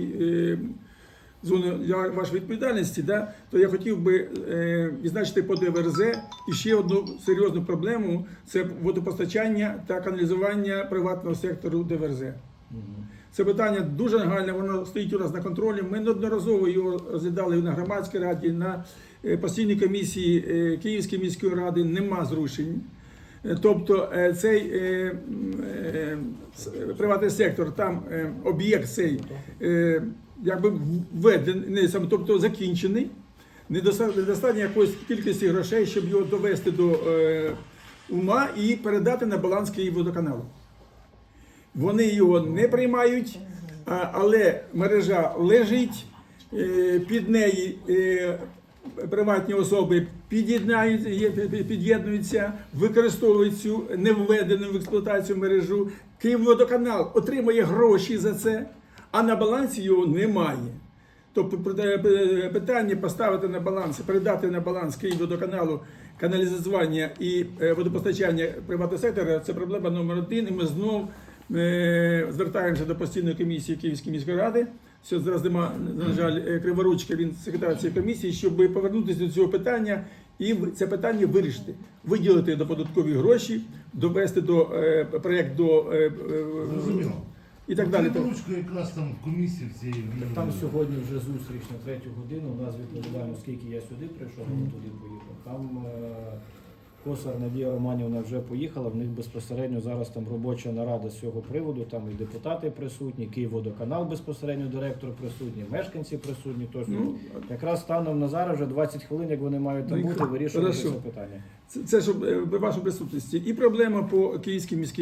е, зони я- вашої відповідальності, да, то я хотів би е, відзначити по ДВРЗ і ще одну серйозну проблему це водопостачання та каналізування приватного сектору ДВРЗ. Це питання дуже нагальне, воно стоїть у нас на контролі. Ми неодноразово його розглядали на громадській раді, на е, постійній комісії Київської міської ради. Нема зрушень. Тобто цей приватний сектор, там е, об'єкт цей е, якби введений, тобто закінчений. Недостатньо якоїсь кількості грошей, щоб його довести до е, ума і передати на баланс Київводоканалу. Вони його не приймають, але мережа лежить, е, під неї е, приватні особи під'єднуються, використовують цю невведену в експлуатацію мережу. Київводоканал отримує гроші за це, а на балансі його немає. Тобто питання поставити на баланс, передати на баланс Київводоканалу каналізування і е, водопостачання приватного сектора це проблема номер один. І ми знов е, звертаємося до постійної комісії Київської міської ради. Що зараз нема, на жаль, е, криворучка, він секретар цієї комісії, щоб повернутися до цього питання і це питання вирішити, виділити додаткові гроші, довести до е, проєкт до е, е, і так далі. Ручка якраз там в комісії в цій Там сьогодні вже зустріч на третю годину. У нас відповідально, оскільки я сюди прийшов, а туди поїхав. Там е, Косар Надія Романівна вже поїхала. В них безпосередньо зараз там робоча нарада з цього приводу. Там і депутати присутні, Київводоканал безпосередньо директор присутній, мешканці присутні. Тож Ну, якраз станом на зараз вже 20 хвилин, як вони мають там Ну, бути, вирішувати це питання. Це, це щоб е, вашій присутності. І проблема по Київській міській